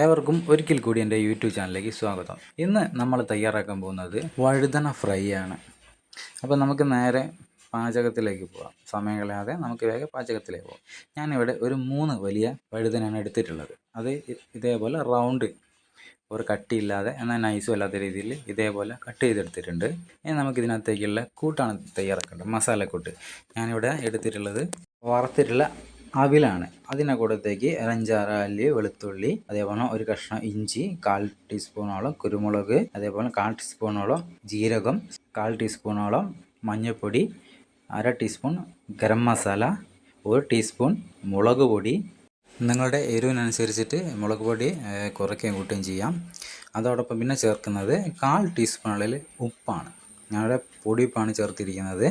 ഏവർക്കും ഒരിക്കൽ കൂടി എന്റെ യൂട്യൂബ് ചാനലിലേക്ക് സ്വാഗതം. ഇന്ന് നമ്മൾ തയ്യാറാക്കാൻ പോകുന്നത് വഴുതന ഫ്രൈ ആണ്. അപ്പോൾ നമുക്ക് നേരെ പാചകത്തിലേക്ക് പോകാം സമയം കളയാതെ നമുക്ക് വേഗം പാചകത്തിലേക്ക് പോകാം ഞാനിവിടെ ഒരു മൂന്ന് വലിയ വഴുതനാണ് എടുത്തിട്ടുള്ളത്. അത് ഇതേപോലെ റൗണ്ട് ഒരു കട്ടിയില്ലാതെ എന്നാൽ നൈസും അല്ലാത്ത രീതിയിൽ ഇതേപോലെ കട്ട് ചെയ്തെടുത്തിട്ടുണ്ട്. ഇനി നമുക്ക് ഇതിനകത്തേക്കുള്ള കൂട്ടാണ് തയ്യാറാക്കേണ്ടത്. മസാലക്കൂട്ട്. ഞാനിവിടെ എടുത്തിട്ടുള്ളത് വറുത്തിട്ടുള്ള അവിലാണ്. അതിനെ കൂടത്തേക്ക് ഒരു അഞ്ചാറ് അല്ലി വെളുത്തുള്ളി അതേപോലെ ഒരു കഷ്ണം ഇഞ്ചി കാൽ ടീസ്പൂണോളം കുരുമുളക് അതേപോലെ കാൽ ടീസ്പൂണോളം ജീരകം കാൽ ടീസ്പൂണോളം മഞ്ഞൾപ്പൊടി അര ടീസ്പൂൺ ഗരം മസാല ഒരു ടീസ്പൂൺ മുളക് പൊടി. നിങ്ങളുടെ എരിവിനനുസരിച്ചിട്ട് മുളക് പൊടി കുറയ്ക്കുകയും കൂട്ടുകയും ചെയ്യാം. അതോടൊപ്പം പിന്നെ ചേർക്കുന്നത് കാൽ ടീസ്പൂൺ ഉപ്പാണ്. ഞങ്ങളുടെ പൊടിയുപ്പാണ് ചേർത്തിരിക്കുന്നത്.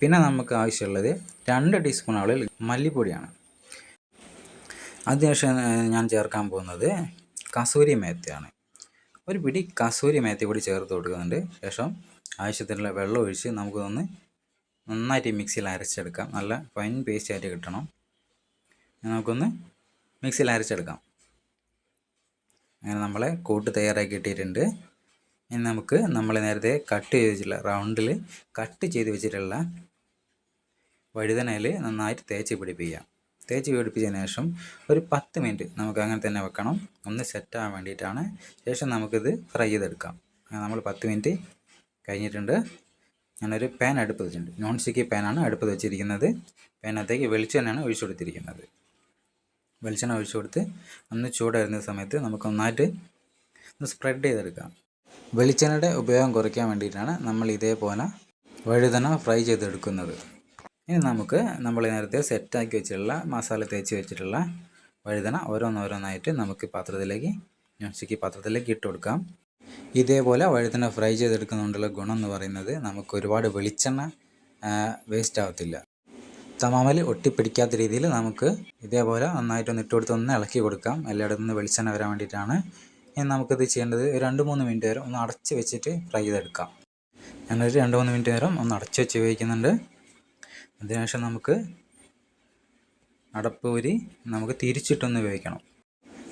പിന്നെ നമുക്ക് ആവശ്യമുള്ളത് രണ്ട് ടീസ്പൂൺ അളവിൽ മല്ലിപ്പൊടിയാണ്. അതിനുശേഷം ഞാൻ ചേർക്കാൻ പോകുന്നത് കസൂരി മേത്തയാണ്. ഒരു പിടി കസൂരി മേത്തി കൂടി ചേർത്ത് കൊടുക്കുന്നുണ്ട്. ശേഷം ആവശ്യത്തിനുള്ള വെള്ളം ഒഴിച്ച് നമുക്കൊന്ന് നന്നായിട്ട് മിക്സിയിൽ അരച്ചെടുക്കാം. നല്ല ഫൈൻ പേസ്റ്റ് ആയിട്ട് കിട്ടണം. നമുക്കൊന്ന് മിക്സിയിൽ അരച്ചെടുക്കാം. അങ്ങനെ നമ്മളെ കൂട്ട് തയ്യാറാക്കി ഇട്ടിട്ടുണ്ട് ഇനി നമുക്ക് നമ്മൾ നേരത്തെ കട്ട് ചെയ്ത് വെച്ചിട്ടുള്ള റൗണ്ടിൽ കട്ട് ചെയ്ത് വെച്ചിട്ടുള്ള വഴുതനയിൽ നന്നായിട്ട് തേച്ച് പിടിപ്പിക്കുക. തേച്ച് പിടിപ്പിച്ചതിന് ശേഷം ഒരു പത്ത് മിനിറ്റ് നമുക്ക് അങ്ങനെ തന്നെ വെക്കണം. ഒന്ന് സെറ്റാകാൻ വേണ്ടിയിട്ടാണ്. ശേഷം നമുക്കിത് ഫ്രൈ ചെയ്തെടുക്കാം. നമ്മൾ പത്ത് മിനിറ്റ് കഴിഞ്ഞിട്ടുണ്ട്. ഞാനൊരു പാൻ അടുപ്പ് വെച്ചിട്ടുണ്ട്. നോൺ സ്റ്റിക്കി പാനാണ് അടുപ്പ് വെച്ചിരിക്കുന്നത്. പാനകത്തേക്ക് വെളിച്ചെണ്ണയാണ് ഒഴിച്ചു കൊടുത്തിരിക്കുന്നത്. വെളിച്ചെണ്ണ ഒഴിച്ചു കൊടുത്ത് ഒന്ന് ചൂടായിരുന്ന സമയത്ത് നമുക്ക് നന്നായിട്ട് ഒന്ന് സ്പ്രെഡ് ചെയ്തെടുക്കാം. വെളിച്ചെണ്ണയുടെ ഉപയോഗം കുറയ്ക്കാൻ വേണ്ടിയിട്ടാണ് നമ്മൾ ഇതേപോലെ വഴുതന ഫ്രൈ ചെയ്തെടുക്കുന്നത്. ഇനി നമുക്ക് നമ്മൾ നേരത്തെ സെറ്റാക്കി വെച്ചിട്ടുള്ള മസാല തേച്ച് വെച്ചിട്ടുള്ള വഴുതന ഓരോന്നോരോന്നായിട്ട് നമുക്ക് പാത്രത്തിലേക്ക് നോൺ പാത്രത്തിലേക്ക് ഇട്ട് കൊടുക്കാം. ഇതേപോലെ വഴുതന ഫ്രൈ ചെയ്തെടുക്കുന്നതുകൊണ്ടുള്ള ഗുണം എന്ന് പറയുന്നത് നമുക്ക് ഒരുപാട് വെളിച്ചെണ്ണ വേസ്റ്റ് ആവത്തില്ല. തമാമൽ ഒട്ടിപ്പിടിക്കാത്ത രീതിയിൽ നമുക്ക് ഇതേപോലെ നന്നായിട്ട് ഒന്ന് ഇട്ട് കൊടുത്ത് ഒന്ന് ഇളക്കി കൊടുക്കാം. എല്ലായിടത്തും നിന്ന് വെളിച്ചെണ്ണ വരാൻ വേണ്ടിയിട്ടാണ്. ഇനി നമുക്കിത് ചെയ്യേണ്ടത് രണ്ട് മൂന്ന് മിനിറ്റ് നേരം ഒന്ന് അടച്ച് വെച്ചിട്ട് ഫ്രൈ ചെയ്തെടുക്കാം. ഞാനൊരു രണ്ട് മൂന്ന് മിനിറ്റ് നേരം ഒന്ന് അടച്ച് വെച്ച് ഉപയോഗിക്കുന്നുണ്ട്. അതിനുശേഷം നമുക്ക് അടപ്പ് ഊരി നമുക്ക് തിരിച്ചിട്ടൊന്ന് വേവിക്കണം.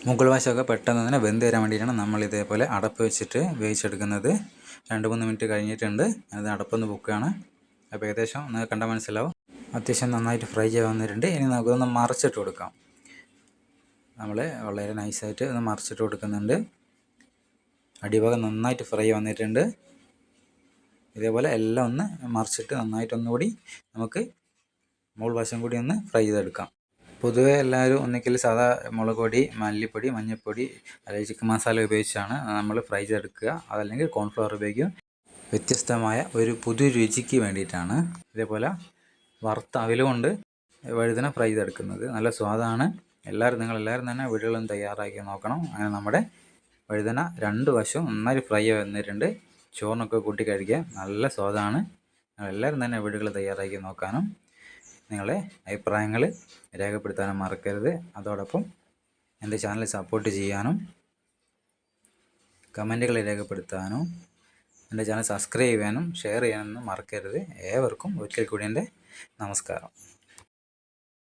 മുകൾ വശമൊക്കെ പെട്ടെന്ന് തന്നെ വെന്ത് തരാൻ വേണ്ടിയിട്ടാണ് നമ്മൾ ഇതേപോലെ അടപ്പ് വെച്ചിട്ട് വേവിച്ചെടുക്കുന്നത്. രണ്ട് മൂന്ന് മിനിറ്റ് കഴിഞ്ഞിട്ടുണ്ട്. അത് അടപ്പൊന്ന് പൊക്കുകയാണ്. അപ്പോൾ ഏകദേശം നിങ്ങൾക്ക് കണ്ട മനസ്സിലാവും. അത്യാവശ്യം നന്നായിട്ട് ഫ്രൈ ചെയ്ത് വന്നിട്ടുണ്ട്. ഇനി നമുക്കൊന്ന് മറിച്ചിട്ട് കൊടുക്കാം. നമ്മൾ വളരെ നൈസായിട്ട് ഒന്ന് മറിച്ചിട്ട് കൊടുക്കുന്നുണ്ട്. അടിഭാഗം നന്നായിട്ട് ഫ്രൈ വന്നിട്ടുണ്ട്. ഇതേപോലെ എല്ലാം ഒന്ന് മറിച്ചിട്ട് നന്നായിട്ട് ഒന്നുകൂടി നമുക്ക് മുകൾ വശം കൂടി ഒന്ന് ഫ്രൈ ചെയ്തെടുക്കാം. പൊതുവേ എല്ലാവരും ഒന്നിക്കൽ സാധാ മുളക് പൊടി മല്ലിപ്പൊടി മഞ്ഞൾപ്പൊടി അല്ലെങ്കിൽ ചിക്കൻ മസാല ഉപയോഗിച്ചാണ് നമ്മൾ ഫ്രൈ ചെയ്തെടുക്കുക. അതല്ലെങ്കിൽ കോൺഫ്ലവർ ഉപയോഗിക്കും. വ്യത്യസ്തമായ ഒരു പുതു രുചിക്ക് വേണ്ടിയിട്ടാണ് ഇതേപോലെ വറുത്ത അവിലുകൊണ്ട് വഴുതന ഫ്രൈ ചെയ്തെടുക്കുന്നത്. നല്ല സ്വാദാണ്. എല്ലാവരും നിങ്ങൾ എല്ലാവരും തന്നെ വീടുകളും തയ്യാറാക്കി നോക്കണം. അങ്ങനെ നമ്മുടെ വഴുതന രണ്ട് വശവും നന്നായി ഫ്രൈ വന്നിട്ടുണ്ട്. ചോറിനൊക്കെ കൂട്ടി കഴിക്കുക നല്ല സ്വാദാണ്. നിങ്ങൾ എല്ലാവരും തന്നെ വീടുകൾ തയ്യാറാക്കി നോക്കാനും നിങ്ങളെ അഭിപ്രായങ്ങൾ രേഖപ്പെടുത്താനും മറക്കരുത്. അതോടൊപ്പം എന്റെ ചാനൽ സപ്പോർട്ട് ചെയ്യാനും കമന്റുകൾ രേഖപ്പെടുത്താനും എന്റെ ചാനൽ സബ്സ്ക്രൈബ് ചെയ്യാനും ഷെയർ ചെയ്യാനൊന്നും മറക്കരുത്. ഏവർക്കും ഒരിക്കൽ കൂടി എന്റെ നമസ്കാരം.